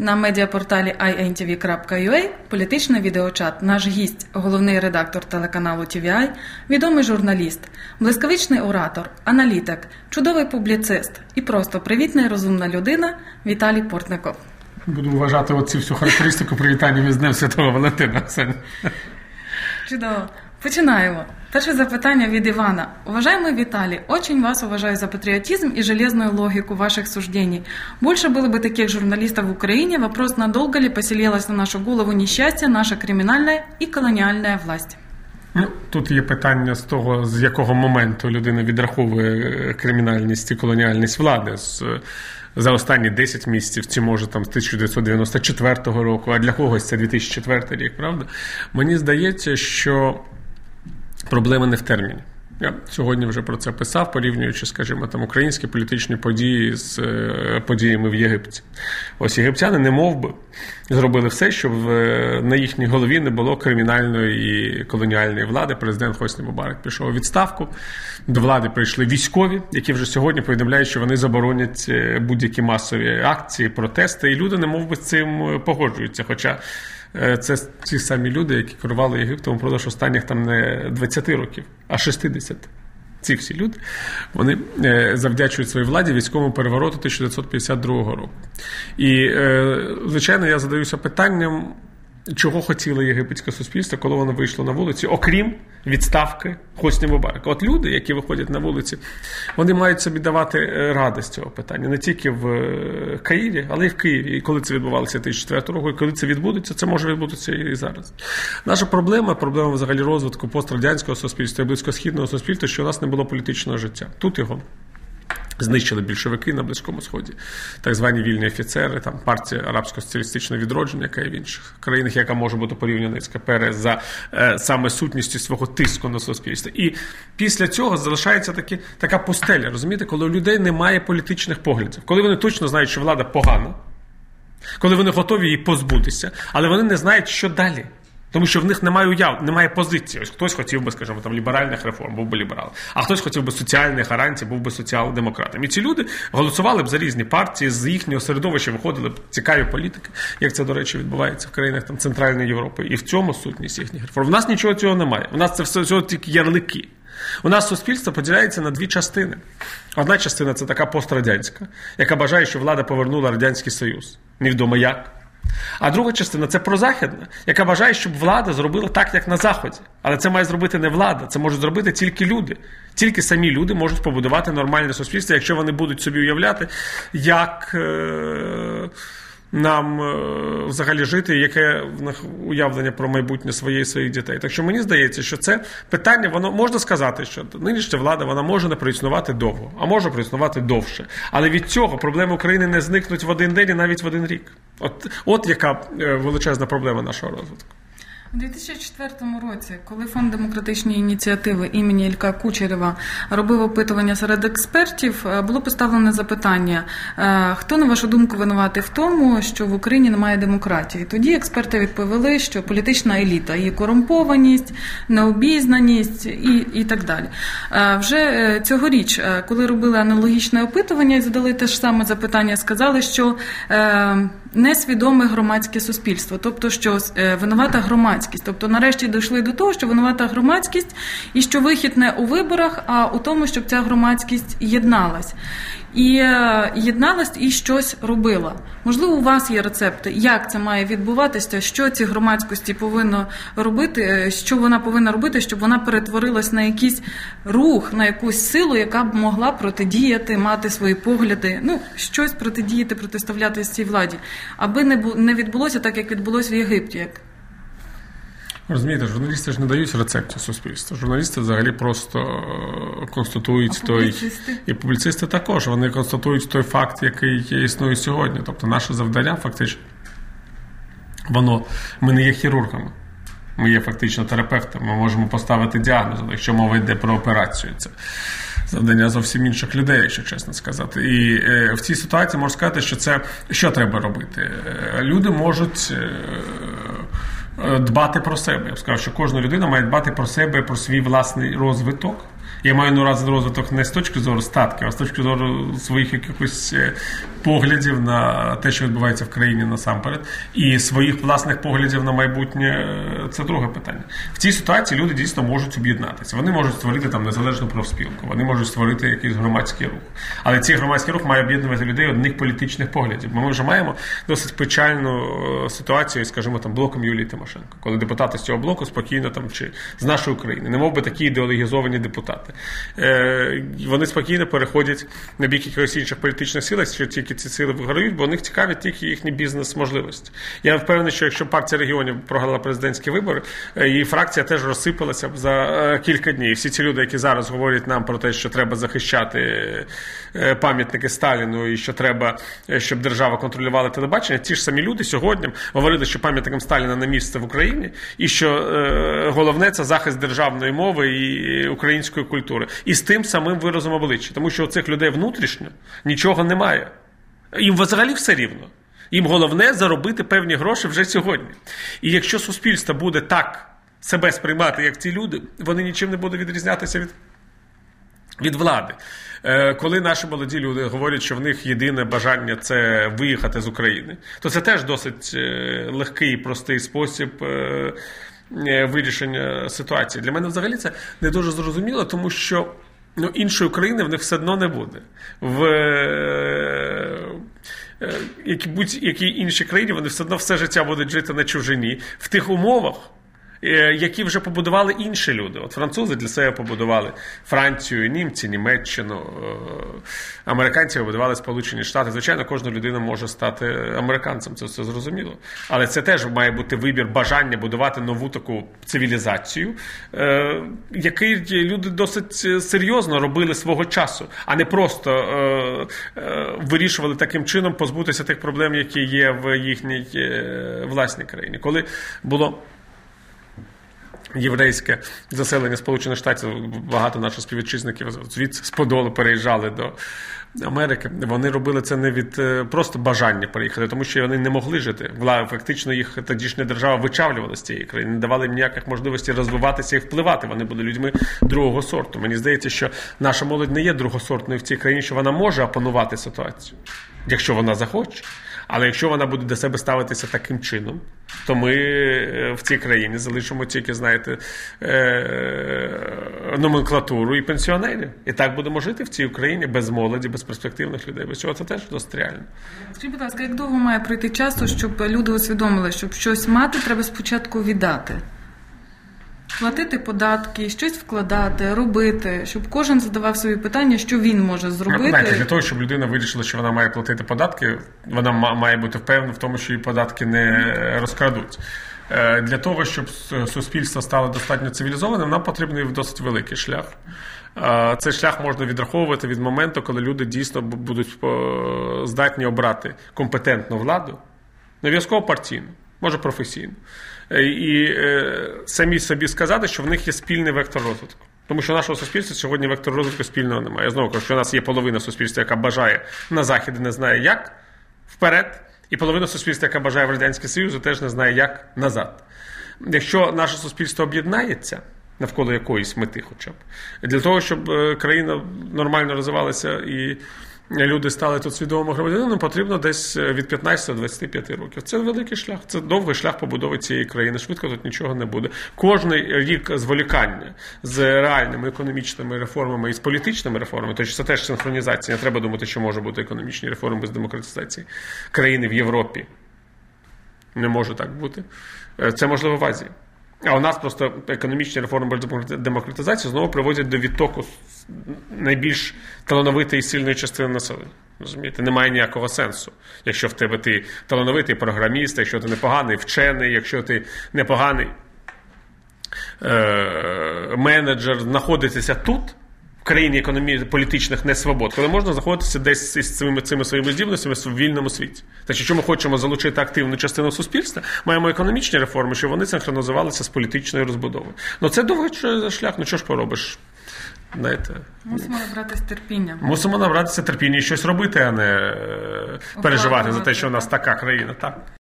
На медіапорталі intv.ua політичний відеочат. Наш гість, головний редактор телеканалу TVI, відомий журналіст, блискавичний оратор, аналітик, чудовий публіцист і просто привітна і розумна людина Віталій Портников. Буду вважати оцю всю характеристику привітання від Днем Святого Валентина. Чудово. Починаємо. Перше запитання від Ивана. Уважаемый Виталий, очень вас уважаю за патриотизм и железную логику ваших суждений. Больше было бы таких журналистов в Украине. Вопрос, надолго ли поселилась на нашу голову несчастье, наша криминальная и колониальная власть? Ну, Тут є питання з того, з якого моменту людина відраховує кримінальність і колоніальність влади. З, за останні 10 місяців, чи може там з 1994 року, а для когось це 2004 рік, правда? Мені здається, що Проблема не в терміні. Я сьогодні вже про це писав, порівнюючи, скажімо, там українські політичні події з е, подіями в Єгипті. Ось єгиптяни, не мов би, зробили все, щоб е, на їхній голові не було кримінальної колоніальної влади. Президент Хосні Мубарак пішов у відставку. До влади прийшли військові, які вже сьогодні повідомляють, що вони заборонять е, будь-які масові акції, протести, і люди, не мов би, з цим погоджуються. Хоча це ті самі люди, які керували Єгиптом впродовж останніх там не 20 років, а 60. Ці всі люди вони е, завдячують своїй владі військовому перевороту 1952 року. І, е, звичайно, я задаюся питанням, чого хотіло єгипетське суспільство, коли воно вийшло на вулиці, окрім відставки Хосні Мубарака. От люди, які виходять на вулиці, вони мають собі давати е, ради з цього питання не тільки в е, Каїрі, але й в Києві. І коли це відбувалося 2004 року, і коли це відбудеться, це може відбутися і зараз. Наша проблема, проблема взагалі розвитку пострадянського суспільства і близькосхідного суспільства, що у нас не було політичного життя. Тут його Знищили більшовики на Близькому Сході, так звані вільні офіцери, там партія арабсько-соціалістичного відродження, яка є в інших країнах, яка може бути порівняна з КПРС за е, саме сутністю свого тиску на суспільство. І після цього залишається такі, така пустеля, розумієте, коли у людей немає політичних поглядів, коли вони точно знають, що влада погана, коли вони готові її позбутися, але вони не знають, що далі. Тому що в них немає уяв, немає позиції. Ось хтось хотів би, скажімо, там ліберальних реформ, був би ліберал, а хтось хотів би соціальних гарантій, був би соціал-демократом. І ці люди голосували б за різні партії, з їхнього середовища виходили б цікаві політики, як це, до речі, відбувається в країнах там Центральної Європи. І в цьому сутність їхніх реформ. У нас нічого цього немає. У нас це все всього тільки ярлики. У нас суспільство поділяється на дві частини. Одна частина це така пострадянська, яка бажає, що влада повернула Радянський Союз. Невідомо як. А друга частина це прозахідна, яка бажає, щоб влада зробила так, як на Заході. Але це має зробити не влада, це можуть зробити тільки люди. Тільки самі люди можуть побудувати нормальне суспільство, якщо вони будуть собі уявляти, як. Е- нам е, взагалі жити, яке в них уявлення про майбутнє своєї своїх дітей. Так що мені здається, що це питання, воно можна сказати, що нинішня влада вона може не проіснувати довго, а може проіснувати довше. Але від цього проблеми України не зникнуть в один день і навіть в один рік. От, От яка е, величезна проблема нашого розвитку. У 2004 році, коли фонд демократичної ініціативи імені Ілька Кучерєва робив опитування серед експертів, е, було поставлене запитання: е, хто на вашу думку винуватий в тому, що в Україні немає демократії? Тоді експерти відповіли, що політична еліта, її корумпованість, необізнаність і і так далі. Е, вже цьогоріч, коли робили аналогічне опитування і задали те ж саме запитання, сказали, що несвідоме громадське суспільство, тобто, що винувата громадськість громадськість. Тобто, нарешті дійшли до того, що винувата громадськість і що вихід не у виборах, а у тому, щоб ця громадськість єдналась. І е, єдналась і щось робила. Можливо, у вас є рецепти, як це має відбуватися, що ці громадськості повинно робити, е, що вона повинна робити, щоб вона перетворилась на якийсь рух, на якусь силу, яка б могла протидіяти, мати свої погляди, ну щось протидіяти, протиставляти цій владі, аби не відбулося так, як відбулося в Єгипті. як Розумієте, журналісти ж не дають рецептів суспільства. Журналісти взагалі просто е, констатують а той публіцисти? і публіцисти також. Вони констатують той факт, який існує сьогодні. Тобто, наше завдання, фактично, воно ми не є хірургами. Ми є фактично терапевтами. Ми можемо поставити діагноз, якщо мова йде про операцію. Це завдання зовсім інших людей, якщо чесно сказати. І е, в цій ситуації можна сказати, що це що треба робити. Е, люди можуть. Е, дбати про себе. Я б сказав, що кожна людина має дбати про себе, про свій власний розвиток. Я маю на увазі розвиток не з точки зору статків, а з точки зору своїх якихось е, поглядів на те, що відбувається в країні насамперед, і своїх власних поглядів на майбутнє е, це друге питання. В цій ситуації люди дійсно можуть об'єднатися. Вони можуть створити там незалежну профспілку, вони можуть створити якийсь громадський рух. Але цей громадський рух має об'єднувати людей одних політичних поглядів. Бо ми вже маємо досить печальну е, ситуацію, скажімо, там блоком Юлії Тимошенко, коли депутати з цього блоку спокійно там чи з нашої України, не мов би такі ідеологізовані депутати. Е, Вони спокійно переходять на бік якихось інших політичних сил, що тільки ці сили виграють, бо них цікавить тільки їхні бізнес-можливості. Я впевнений, що якщо партія регіонів програла президентські вибори, е, її фракція теж розсипалася б за е, кілька днів. Всі ці люди, які зараз говорять нам про те, що треба захищати е, пам'ятники Сталіну і що треба, щоб держава контролювала телебачення, ті ж самі люди сьогодні говорили, що пам'ятникам Сталіна не місце в Україні, і що головне це захист державної мови і української культури. І з тим самим виразом обличчя, тому що у цих людей внутрішньо нічого немає. Їм взагалі все рівно. Їм головне заробити певні гроші вже сьогодні. І якщо суспільство буде так себе сприймати, як ці люди, вони нічим не будуть відрізнятися від. Від влади, Е, коли наші молоді люди говорять, що в них єдине бажання це виїхати з України, то це теж досить е, легкий і простий спосіб е, вирішення ситуації. Для мене взагалі це не дуже зрозуміло, тому що ну, іншої країни в них все одно не буде. В е, е, які будь-якій іншій країні вони все одно все життя будуть жити на чужині в тих умовах. Е, Які вже побудували інші люди. От французи для себе побудували Францію, німці, Німеччину, е, американці побудували Сполучені Штати. Звичайно, кожна людина може стати американцем, це все зрозуміло. Але це теж має бути вибір бажання будувати нову таку цивілізацію, е, який люди досить серйозно робили свого часу, а не просто вирішували таким чином позбутися тих проблем, які є в їхній власній країні. Коли було єврейське заселення Сполучених Штатів, багато наших співвітчизників звідси з Подолу переїжджали до Америки. Вони робили це не від е, просто бажання переїхати, тому що вони не могли жити. Вла фактично їх тодішня держава вичавлювала з цієї країни, не давали їм ніяких можливостей розвиватися і впливати. Вони були людьми другого сорту. Мені здається, що наша молодь не є другосортною в цій країні, що вона може опанувати ситуацію, якщо вона захоче. Але якщо вона буде до себе ставитися таким чином, то ми е, в цій країні залишимо тільки, знаєте, е- номенклатуру і пенсіонерів. І так будемо жити в цій Україні без молоді, без перспективних людей. Без цього це теж досить реально. Скажіть, будь ласка, як довго має пройти часу, щоб люди усвідомили, щоб щось мати, треба спочатку віддати? Платити податки, щось вкладати, робити, щоб кожен задавав собі питання, що він може зробити. Знаєте, для того, щоб людина вирішила, що вона має платити податки, вона має бути впевнена в тому, що її податки не розкрадуть. Е, Для того, щоб суспільство стало достатньо цивілізованим, нам потрібний досить великий шлях. Е, Цей шлях можна відраховувати від моменту, коли люди дійсно будуть е, здатні обрати компетентну владу, не обов'язково партійну, може професійну. І е, самі собі сказати, що в них є спільний вектор розвитку. Тому що нашого суспільства сьогодні вектор розвитку спільного немає. Знову кажу, що у нас є половина суспільства, яка бажає на захід і не знає як вперед, і половина суспільства, яка бажає в Радянський Союз, і теж не знає як назад. Якщо наше суспільство об'єднається навколо якоїсь мети, хоча б для того, щоб країна нормально розвивалася і люди стали тут свідомими громадянами, потрібно десь від 15 до 25 років. Це великий шлях, це довгий шлях побудови цієї країни. Швидко тут нічого не буде. Кожний рік зволікання з реальними економічними реформами і з політичними реформами, то це теж синхронізація. Не треба думати, що може бути економічні реформи без демократизації країни в Європі. Не може так бути. Це можливо в Азії. А у нас просто економічні реформи демократизації знову приводять до відтоку найбільш талановитої і сильної частини населення. Розумієте, немає ніякого сенсу. Якщо в тебе ти талановитий програміст, якщо ти непоганий вчений, якщо ти непоганий е- менеджер, знаходитися тут. В країні економії політичних несвобод, коли можна знаходитися десь із цими цими своїми здібностями в вільному світі. Так що ми хочемо залучити активну частину суспільства, маємо економічні реформи, щоб вони синхронізувалися з політичною розбудовою. Ну це довгий шлях, ну що ж поробиш? Знаєте, Мусимо набратися терпіння. Мусимо набратися терпіння і щось робити, а не переживати за те, що у нас така країна. Так.